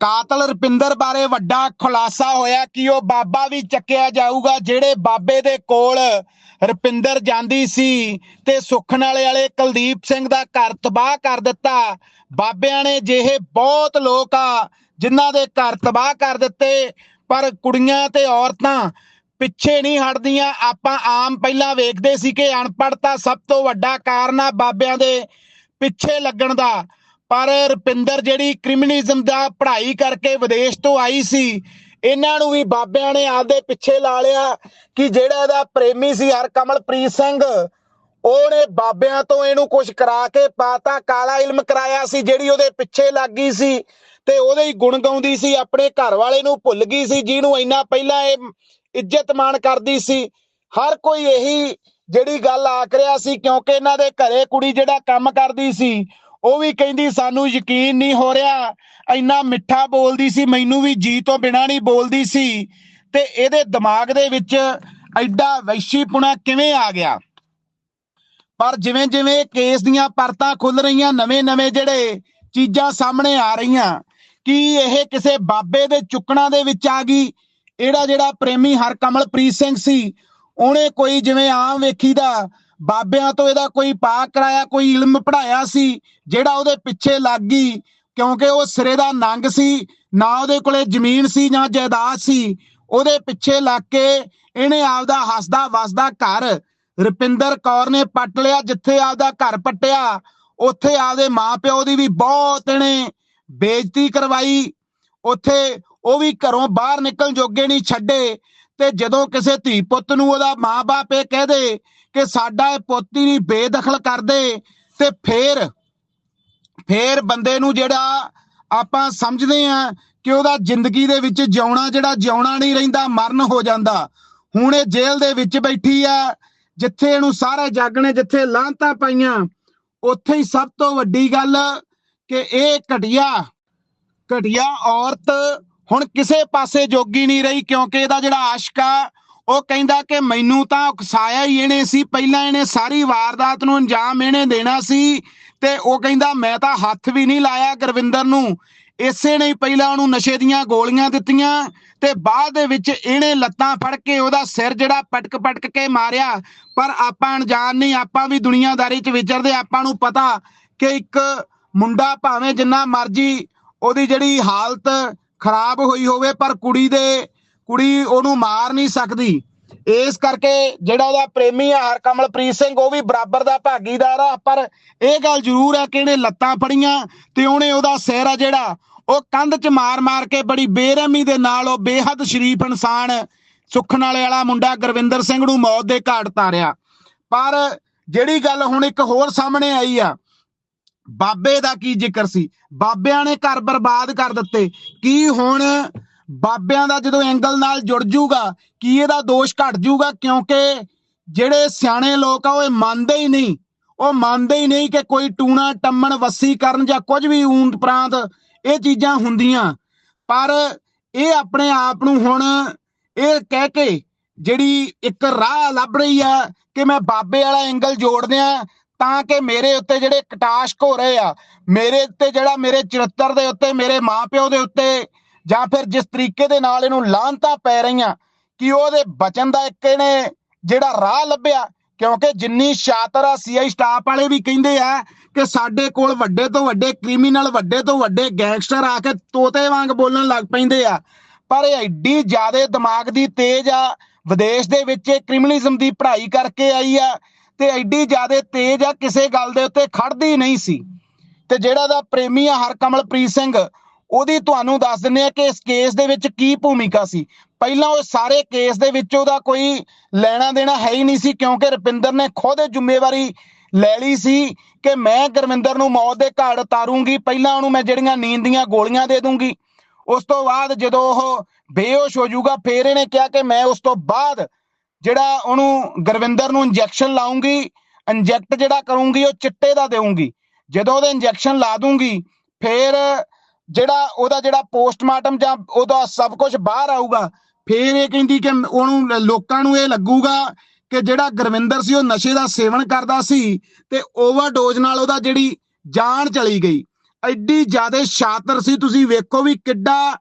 ਕਾਤਲ ਰਪਿੰਦਰ ਬਾਰੇ ਵੱਡਾ ਖੁਲਾਸਾ ਹੋਇਆ ਕਿ ਉਹ ਬਾਬਾ ਵੀ ਚੱਕਿਆ ਜਾਊਗਾ, ਜਿਹੜੇ ਬਾਬੇ ਦੇ ਕੋਲ ਰੁਪਿੰਦਰ ਜਾਂਦੀ ਸੀ ਤੇ ਸੁਖਣ ਵਾਲੇ ਵਾਲੇ ਕੁਲਦੀਪ ਸਿੰਘ ਦਾ ਘਰ ਤਬਾਹ ਕਰ ਦਿੱਤਾ। ਬਾਬਿਆਂ ਨੇ ਜਿਹੇ ਬਹੁਤ ਲੋਕ ਆ ਜਿਨ੍ਹਾਂ ਦੇ ਘਰ ਤਬਾਹ ਕਰ ਦਿੱਤੇ, ਪਰ ਕੁੜੀਆਂ ਤੇ ਔਰਤਾਂ ਪਿੱਛੇ ਨਹੀਂ ਹਟਦੀਆਂ। ਆਪਾਂ ਆਮ ਪਹਿਲਾਂ ਵੇਖਦੇ ਸੀ ਕਿ ਅਨਪੜਤਾ ਸਭ ਤੋਂ ਵੱਡਾ ਕਾਰਨ ਆ ਬਾਬਿਆਂ ਦੇ ਪਿੱਛੇ ਲੱਗਣ ਦਾ। ਪਰ ਰੁਪਿੰਦਰ ਜਿਹੜੀ ਕ੍ਰਿਮੀਨਲਿਜ਼ਮ ਦਾ ਪੜ੍ਹਾਈ ਕਰਕੇ ਵਿਦੇਸ਼ ਤੋਂ ਆਈ ਸੀ, ਇਹਨਾਂ ਨੂੰ ਵੀ ਬਾਬਿਆਂ ਨੇ ਆਪਦੇ ਪਿੱਛੇ ਲਾ ਲਿਆ ਕਿ ਜਿਹੜਾ ਇਹਦਾ ਪ੍ਰੇਮੀ ਸੀ ਹਰਕਮਲਪ੍ਰੀਤ ਸਿੰਘ, ਉਹਨੇ ਬਾਬਿਆਂ ਤੋਂ ਇਹਨੂੰ ਕੁਝ ਕਰਾ ਕੇ ਪਾਤਾ, ਕਾਲਾ ਇਲਮ ਕਰਾਇਆ ਸੀ, ਜਿਹੜੀ ਉਹਦੇ ਪਿੱਛੇ ਲੱਗ ਗਈ ਸੀ ਤੇ ਉਹਦੇ ਹੀ ਗੁਣ ਗਾਉਂਦੀ ਸੀ, ਆਪਣੇ ਘਰ ਵਾਲੇ ਨੂੰ ਭੁੱਲ ਗਈ ਸੀ, ਜਿਹਨੂੰ ਇੰਨਾ ਪਹਿਲਾਂ ਇਹ ਇੱਜ਼ਤ ਮਾਣ ਕਰਦੀ ਸੀ। ਹਰ ਕੋਈ ਇਹੀ ਜਿਹੜੀ ਗੱਲ ਆਖ ਰਿਹਾ ਸੀ, ਕਿਉਂਕਿ ਇਹਨਾਂ ਦੇ ਘਰੇ ਕੁੜੀ ਜਿਹੜਾ ਕੰਮ ਕਰਦੀ ਸੀ ਉਹ ਵੀ ਕਹਿੰਦੀ, ਸਾਨੂੰ ਯਕੀਨ ਨਹੀਂ ਹੋ ਰਿਹਾ। ਇੰਨਾ ਮਿੱਠਾ ਬੋਲਦੀ ਸੀ, ਮੈਨੂੰ ਵੀ ਜੀ ਤੋਂ ਬਿਨਾ ਨਹੀਂ ਬੋਲਦੀ ਸੀ। ਤੇ ਇਹਦੇ ਦਿਮਾਗ ਦੇ ਵਿੱਚ ਐਡਾ ਵੈਸ਼ੀਪੁਣਾ ਕਿਵੇਂ ਆ ਗਿਆ? ਪਰ ਜਿਵੇਂ ਜਿਵੇਂ ਕੇਸ ਦੀਆਂ ਪਰਤਾਂ ਖੁੱਲ ਰਹੀਆਂ ਨਵੇਂ-ਨਵੇਂ ਜਿਹੜੇ ਚੀਜ਼ਾਂ ਸਾਹਮਣੇ ਆ ਰਹੀਆਂ, ਕਿ ਇਹ ਕਿਸੇ ਬਾਬੇ ਦੇ ਚੁੱਕਣਾ ਦੇ ਵਿੱਚ ਆ ਗਈ? ਇਹਦਾ ਜਿਹੜਾ ਪ੍ਰੇਮੀ ਹਰਕਮਲਪ੍ਰੀਤ ਸਿੰਘ ਸੀ, ਉਹਨੇ ਕੋਈ ਜਿਵੇਂ ਆਮ ਵੇਖੀਦਾ ਬਾਬਿਆਂ ਤੋਂ ਇਹਦਾ ਕੋਈ ਪਾਕ ਕਰਾਇਆ, ਕੋਈ ਇਲਮ ਪੜਾਇਆ ਸੀ, ਜਿਹੜਾ ਉਹਦੇ ਪਿੱਛੇ ਲੱਗ ਗਈ, ਕਿਉਂਕਿ ਉਹ ਸਿਰੇ ਦਾ ਨੰਗ ਸੀ, ਨਾ ਉਹਦੇ ਕੋਲੇ ਜ਼ਮੀਨ ਸੀ ਜਾਂ ਜਾਇਦਾਦ ਸੀ, ਉਹਦੇ ਪਿੱਛੇ ਲੱਗ ਕੇ ਇਹਨੇ ਆਪਦਾ ਹੱਸਦਾ ਵਸਦਾ ਘਰ ਰੁਪਿੰਦਰ ਕੌਰ ਨੇ ਪੱਟ ਲਿਆ, ਜਿੱਥੇ ਆਪਦਾ ਘਰ ਪੱਟਿਆ, ਉੱਥੇ ਆਪਦੇ ਮਾਪਿਓ ਦੀ ਵੀ ਬਹੁਤ ਇਹਨੇ ਬੇਇੱਜ਼ਤੀ ਕਰਵਾਈ, ਉੱਥੇ ਉਹ ਵੀ ਘਰੋਂ ਬਾਹਰ ਨਿਕਲਣ ਜੋਗੇ ਨਹੀਂ ਛੱਡੇ, ਤੇ ਜਦੋਂ ਕਿਸੇ ਧੀ ਪੁੱਤ ਨੂੰ ਉਹਦਾ ਮਾਂ-ਬਾਪ ਇਹ ਕਹਦੇ ਕਿ ਸਾਡਾ ਇਹ ਪੋਤੀ ਨਹੀਂ ਬੇਦਖਲ ਕਰਦੇ ਤੇ ਫੇਰ ਫੇਰ ਬੰਦੇ ਨੂੰ ਜਿਹੜਾ ਆਪਾਂ ਸਮਝਦੇ ਆ ਕਿ ਉਹਦਾ ਜ਼ਿੰਦਗੀ ਦੇ ਵਿੱਚ ਜਿਉਣਾ ਜਿਹੜਾ ਜਿਉਣਾ ਨਹੀਂ ਰਹਿੰਦਾ, ਮਰਨ ਹੋ ਜਾਂਦਾ। ਹੁਣ ਇਹ ਜੇਲ੍ਹ ਦੇ ਵਿੱਚ ਬੈਠੀ ਆ, ਜਿੱਥੇ ਇਹਨੂੰ ਸਾਰੇ ਜੱਗ ਨੇ ਜਿੱਥੇ ਲਾਂਤਾਂ ਪਾਈਆਂ, ਉੱਥੇ ਹੀ ਸਭ ਤੋਂ ਵੱਡੀ ਗੱਲ ਕਿ ਇਹ ਘਟਿਆ ਘਟਿਆ ਔਰਤ ਹੁਣ ਕਿਸੇ ਪਾਸੇ ਜੋਗੀ ਨਹੀਂ ਰਹੀ ਕਿਉਂਕਿ ਇਹਦਾ ਜਿਹੜਾ ਆਸ਼ਕਾ ਉਹ ਕਹਿੰਦਾ ਕਿ ਮੈਨੂੰ ਤਾਂ ਉਕਸਾਇਆ ਹੀ ਇਹਨੇ ਸੀ, ਪਹਿਲਾਂ ਇਹਨੇ ਸਾਰੀ ਵਾਰਦਾਤ ਨੂੰ ਅੰਜਾਮ ਇਹਨੇ ਦੇਣਾ ਸੀ ਤੇ ਉਹ ਕਹਿੰਦਾ ਮੈਂ ਤਾਂ ਹੱਥ ਵੀ ਨਹੀਂ ਲਾਇਆ ਗੁਰਵਿੰਦਰ ਨੂੰ। ਇਸੇ ਨੇ ਪਹਿਲਾਂ ਉਹਨੂੰ ਨਸ਼ੇ ਦੀਆਂ ਗੋਲੀਆਂ ਦਿੱਤੀਆਂ ਤੇ ਬਾਅਦ ਦੇ ਵਿੱਚ ਇਹਨੇ ਲੱਤਾਂ ਫੜ ਕੇ ਉਹਦਾ ਸਿਰ ਜਿਹੜਾ ਪਟਕ ਪਟਕ ਕੇ ਮਾਰਿਆ। ਪਰ ਆਪਾਂ ਅਣਜਾਣ ਨਹੀਂ, ਆਪਾਂ ਵੀ ਦੁਨੀਆਦਾਰੀ 'ਚ ਵਿਚਰਦੇ, ਆਪਾਂ ਨੂੰ ਪਤਾ ਕਿ ਇੱਕ ਮੁੰਡਾ ਭਾਵੇਂ ਜਿੰਨਾ ਮਰਜ਼ੀ ਉਹਦੀ ਜਿਹੜੀ ਹਾਲਤ ਖਰਾਬ ਹੋਈ ਹੋਵੇ, ਪਰ ਕੁੜੀ ਦੇ ਕੁੜੀ ਉਹਨੂੰ ਮਾਰ ਨਹੀਂ ਸਕਦੀ। ਇਸ ਕਰਕੇ ਜਿਹੜਾ ਉਹਦਾ ਪ੍ਰੇਮੀ ਆ ਹਰਕਮਲਪ੍ਰੀਤ ਸਿੰਘ, ਉਹ ਵੀ ਬਰਾਬਰ ਦਾ ਭਾਗੀਦਾਰ ਆ। ਪਰ ਇਹ ਗੱਲ ਜ਼ਰੂਰ ਹੈ ਕਿ ਇਹਨੇ ਲੱਤਾਂ ਫੜੀਆਂ ਤੇ ਉਹਨੇ ਉਹਦਾ ਸਿਰ ਆ ਜਿਹੜਾ, ਉਹ ਕੰਧ 'ਚ ਮਾਰ-ਮਾਰ ਕੇ ਬੜੀ ਬੇਰਹਿਮੀ ਦੇ ਨਾਲ ਉਹ ਬੇਹੱਦ ਸ਼ਰੀਫ ਇਨਸਾਨ ਸੁਖਣ ਵਾਲੇ ਵਾਲਾ ਮੁੰਡਾ ਗੁਰਵਿੰਦਰ ਸਿੰਘ ਨੂੰ ਮੌਤ ਦੇ ਘਾਟ ਤਾਰਿਆ। ਪਰ ਜਿਹੜੀ ਗੱਲ ਹੁਣ ਇੱਕ ਹੋਰ ਸਾਹਮਣੇ ਆਈ ਆ, ਬਾਬੇ ਦਾ ਕੀ ਜ਼ਿਕਰ ਸੀ? ਬਾਬਿਆਂ ਨੇ ਘਰ ਬਰਬਾਦ ਕਰ ਦਿੱਤੇ। ਕੀ ਹੁਣ ਬਾਬਿਆਂ ਦਾ ਜਦੋਂ ਐਂਗਲ ਨਾਲ ਜੁੜ ਜੂਗਾ, ਕੀ ਇਹਦਾ ਦੋਸ਼ ਘਟ ਜੂਗਾ? ਕਿਉਂਕਿ ਜਿਹੜੇ ਸਿਆਣੇ ਲੋਕ ਆ, ਉਹ ਇਹ ਮੰਨਦੇ ਹੀ ਨਹੀਂ। ਉਹ ਮੰਨਦੇ ਹੀ ਨਹੀਂ ਕਿ ਕੋਈ ਟੂਣਾ, ਟੰਮਣ, ਵੱਸੀ ਕਰਨ ਜਾਂ ਕੁਝ ਵੀ ਊਂਟ ਪ੍ਰਾਂਤ ਇਹ ਚੀਜ਼ਾਂ ਹੁੰਦੀਆਂ। ਪਰ ਇਹ ਆਪਣੇ ਆਪ ਨੂੰ ਹੁਣ ਇਹ ਕਹਿ ਕੇ ਜਿਹੜੀ ਇੱਕ ਰਾਹ ਲੱਭ ਰਹੀ ਆ ਕਿ ਮੈਂ ਬਾਬੇ ਵਾਲਾ ਐਂਗਲ ਜੋੜਦੇ ਆ ਤਾਂ ਕਿ ਮੇਰੇ ਉੱਤੇ ਜਿਹੜੇ ਕਟਾਸ਼ਕ ਹੋ ਰਹੇ ਆ, ਮੇਰੇ ਉੱਤੇ ਜਿਹੜਾ ਮੇਰੇ ਚਰਿੱਤਰ ਦੇ ਉੱਤੇ, ਮੇਰੇ ਮਾਪਿਓ ਦੇ ਉੱਤੇ ਜਾਂ ਫਿਰ ਜਿਸ ਤਰੀਕੇ ਦੇ ਨਾਲ ਇਹਨੂੰ ਲਾਂਤਾਂ ਪੈ ਰਹੀਆਂ, ਕਿ ਉਹਦੇ ਬਚਨ ਦਾ ਇੱਕ ਇਹਨੇ ਜਿਹੜਾ ਰਾਹ ਲੱਭਿਆ, ਕਿਉਂਕਿ ਜਿੰਨੀ ਸ਼ਾਤਰ ਆ ਸੀਆਈ ਸਟਾਫ ਵਾਲੇ ਵੀ ਕਹਿੰਦੇ ਆ ਕਿ ਸਾਡੇ ਕੋਲ ਵੱਡੇ ਤੋਂ ਵੱਡੇ ਕ੍ਰਿਮੀਨਲ ਵੱਡੇ ਤੋਂ ਵੱਡੇ ਗੈਂਗਸਟਰ ਆ ਕੇ ਤੋਤੇ ਵਾਂਗ ਬੋਲਣ ਲੱਗ ਪੈਂਦੇ ਆ। ਪਰ ਇਹ ਐਡੀ ਜ਼ਿਆਦੇ ਦਿਮਾਗ ਦੀ ਤੇਜ਼ ਆ, ਵਿਦੇਸ਼ ਦੇ ਵਿੱਚ ਇਹ ਕ੍ਰਿਮੀਨਲਿਜ਼ਮ ਦੀ ਪੜ੍ਹਾਈ ਕਰਕੇ ਆਈ ਆ, ਤੇ ਐਡੀ ਜ਼ਿਆਦਾ ਤੇਜ਼ ਆ, ਕਿਸੇ ਗੱਲ ਦੇ ਉੱਤੇ ਖੜਦੀ ਨਹੀਂ ਸੀ। ਤੇ ਜਿਹੜਾ ਦਾ ਪ੍ਰੇਮੀ ਆ ਹਰਕਮਲਪ੍ਰੀਤ ਸਿੰਘ ਉਹਦੀ ਤੁਹਾਨੂੰ ਦੱਸ ਦਿੰਨੇ ਆ ਕਿ ਇਸ ਕੇਸ ਦੇ ਵਿੱਚ ਕੀ ਭੂਮਿਕਾ ਸੀ। ਪਹਿਲਾਂ ਉਹ ਸਾਰੇ ਕੇਸ ਦੇ ਵਿੱਚ ਉਹਦਾ ਕੋਈ ਲੈਣਾ ਦੇਣਾ ਹੈ ਹੀ ਨਹੀਂ ਸੀ, ਕਿਉਂਕਿ ਰਪਿੰਦਰ ਨੇ ਖੁਦ ਜ਼ਿੰਮੇਵਾਰੀ ਲੈ ਲਈ ਸੀ ਕਿ ਮੈਂ ਗੁਰਵਿੰਦਰ ਨੂੰ ਮੌਤ ਦੇ ਘਾਟ ਉਤਾਰੂੰਗੀ, ਪਹਿਲਾਂ ਉਹਨੂੰ ਮੈਂ ਜਿਹੜੀਆਂ ਨੀਂਦ ਦੀਆਂ ਗੋਲੀਆਂ ਦੇ ਦੂੰਗੀ। ਉਸ ਤੋਂ ਬਾਅਦ ਜਦੋਂ ਉਹ ਬੇਹੋਸ਼ ਹੋ ਜਾਊਗਾ, ਫੇਰ ਇਹਨੇ ਕਿਹਾ ਕਿ ਮੈਂ ਉਸ ਤੋਂ ਬਾਅਦ ਜਿਹੜਾ ਉਹਨੂੰ ਗੁਰਵਿੰਦਰ ਨੂੰ ਇੰਜੈਕਸ਼ਨ ਲਾਉਂਗੀ ਇੰਜੈਕਟ ਜਿਹੜਾ ਕਰੂੰਗੀ, ਉਹ ਚਿੱਟੇ ਦਾ ਦੇਵਾਂਗੀ ਜਦੋਂ ਉਹਦੇ ਇੰਜੈਕਸ਼ਨ ਲਾ ਦੂੰਗੀ, ਫੇਰ ਜਿਹੜਾ ਉਹਦਾ ਜਿਹੜਾ ਪੋਸਟਮਾਰਟਮ ਜਾਂ ਉਹਦਾ ਸਭ ਕੁਝ ਬਾਹਰ ਆਊਗਾ, ਫੇਰ ਇਹ ਕਹਿੰਦੀ ਕਿ ਉਹਨੂੰ ਲੋਕਾਂ ਨੂੰ ਇਹ ਲੱਗੂਗਾ ਕਿ ਜਿਹੜਾ ਗੁਰਵਿੰਦਰ ਸੀ ਉਹ ਨਸ਼ੇ ਦਾ ਸੇਵਨ ਕਰਦਾ ਸੀ ਤੇ ਓਵਰਡੋਜ਼ ਨਾਲ ਉਹਦਾ ਜਿਹੜੀ ਜਾਨ ਚਲੀ ਗਈ। ਐਡੀ ਜ਼ਿਆਦਾ ਸ਼ਾਤਰ ਸੀ, ਤੁਸੀਂ ਵੇਖੋ ਵੀ ਕਿੱਡਾ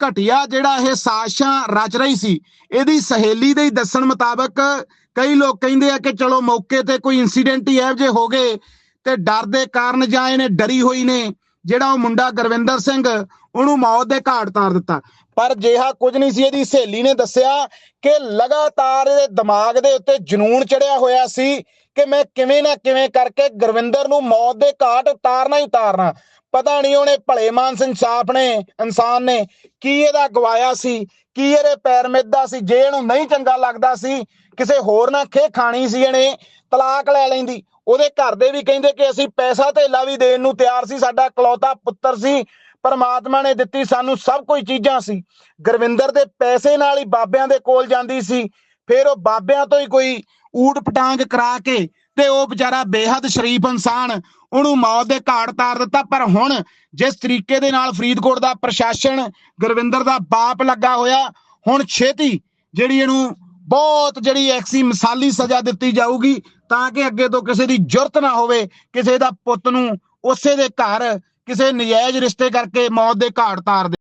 ਘਟਿਆ ਜਿਹੜਾ ਇਹ ਸਾਜ਼ਿਸ਼ਾਂ ਰਚ ਰਹੀ ਸੀ। ਇਹਦੀ ਸਹੇਲੀ ਦੇ ਦੱਸਣ ਮੁਤਾਬਕ ਕਈ ਲੋਕ ਕਹਿੰਦੇ ਆ ਕਿ ਚਲੋ ਮੌਕੇ ਤੇ ਕੋਈ ਇਨਸੀਡੈਂਟ ਹੀ ਇਹੋ ਜਿਹੇ ਹੋ ਗਏ ਤੇ ਡਰ ਦੇ ਕਾਰਨ ਜਾਂ ਇਹਨੇ ਡਰੀ ਹੋਈ ਨੇ। ਜਿਹੜਾ ਉਹ ਮੁੰਡਾ ਗੁਰਵਿੰਦਰ ਸਿੰਘ, ਉਹਨੂੰ ਮੌਤ ਦੇ ਘਾਟ ਤਾਰ ਦਿੱਤਾ। ਪਰ ਜਿਹਾ ਕੁਝ ਨਹੀਂ ਸੀ, ਇਹਦੀ ਸਹੇਲੀ ਨੇ ਦੱਸਿਆ ਕਿ ਲਗਾਤਾਰ ਇਹਦੇ ਦਿਮਾਗ ਦੇ ਉੱਤੇ ਜਨੂਨ ਚੜਿਆ ਹੋਇਆ ਸੀ ਕਿ ਮੈਂ ਕਿਵੇਂ ਨਾ ਕਿਵੇਂ ਕਰਕੇ ਗੁਰਵਿੰਦਰ ਨੂੰ ਮੌਤ ਦੇ ਘਾਟ ਉਤਾਰਨਾ ਹੀ ਉਤਾਰਨਾ। ਪਤਾ ਨਹੀਂ ਉਹਨੇ ਭਲੇ ਮਾਨਸ ਇਨਸਾਫ ਨੇ, ਇਨਸਾਨ ਨੇ ਕੀ ਇਹਦਾ ਗਵਾਇਆ ਸੀ, ਕੀ ਇਹਦੇ ਪੈਰ ਮਿੱਧਾ ਸੀ, ਜੇ ਇਹਨੂੰ ਨਹੀਂ ਚੰਗਾ ਲੱਗਦਾ ਸੀ, ਕਿਸੇ ਹੋਰ ਨਾਲ ਖੇ ਖਾਣੀ ਸੀ ਇਹਨੇ, ਤਲਾਕ ਲੈ ਲੈਂਦੀ। ਉਹਦੇ ਘਰ ਦੇ ਵੀ ਕਹਿੰਦੇ ਕਿ ਅਸੀਂ ਪੈਸਾ ਧੇਲਾ ਵੀ ਦੇਣ ਨੂੰ ਤਿਆਰ ਸੀ, ਸਾਡਾ ਕਲੌਤਾ ਪੁੱਤਰ ਸੀ, ਪਰਮਾਤਮਾ ਨੇ ਦਿੱਤੀ ਸਾਨੂੰ ਸਭ ਕੁਝ ਚੀਜ਼ਾਂ ਸੀ। ਗੁਰਵਿੰਦਰ ਦੇ ਪੈਸੇ ਨਾਲ ਹੀ ਬਾਬਿਆਂ ਦੇ ਕੋਲ ਜਾਂਦੀ ਸੀ, ਫਿਰ ਉਹ ਬਾਬਿਆਂ ਤੋਂ ਹੀ ਕੋਈ ਊਟ ਪਟਾਂਗ ਕਰਾ ਕੇ ਤੇ ਉਹ ਵਿਚਾਰਾ ਬੇਹੱਦ ਸ਼ਰੀਫ ਇਨਸਾਨ, ਉਹਨੂੰ ਮੌਤ ਦੇ ਘਾਟ ਤਾਰ ਦਿੱਤਾ। ਪਰ ਹੁਣ ਜਿਸ ਤਰੀਕੇ ਦੇ ਨਾਲ ਫਰੀਦਕੋਟ ਦਾ ਪ੍ਰਸ਼ਾਸਨ ਗੁਰਵਿੰਦਰ ਦਾ ਬਾਪ ਲੱਗਾ ਹੋਇਆ, ਹੁਣ ਛੇਤੀ ਜਿਹੜੀ ਇਹਨੂੰ ਬਹੁਤ ਜਿਹੜੀ ਐਕਸੀ ਮਿਸਾਲੀ ਸਜ਼ਾ ਦਿੱਤੀ ਜਾਊਗੀ ਤਾਂ ਕਿ ਅੱਗੇ ਤੋਂ ਕਿਸੇ ਦੀ ਜੁਰਤ ਨਾ ਹੋਵੇ, ਕਿਸੇ ਦਾ ਪੁੱਤ ਨੂੰ ਉਸੇ ਦੇ ਘਰ ਕਿਸੇ ਨਜਾਇਜ਼ ਰਿਸ਼ਤੇ ਕਰਕੇ ਮੌਤ ਦੇ ਘਾਟ ਤਾਰ ਦੇ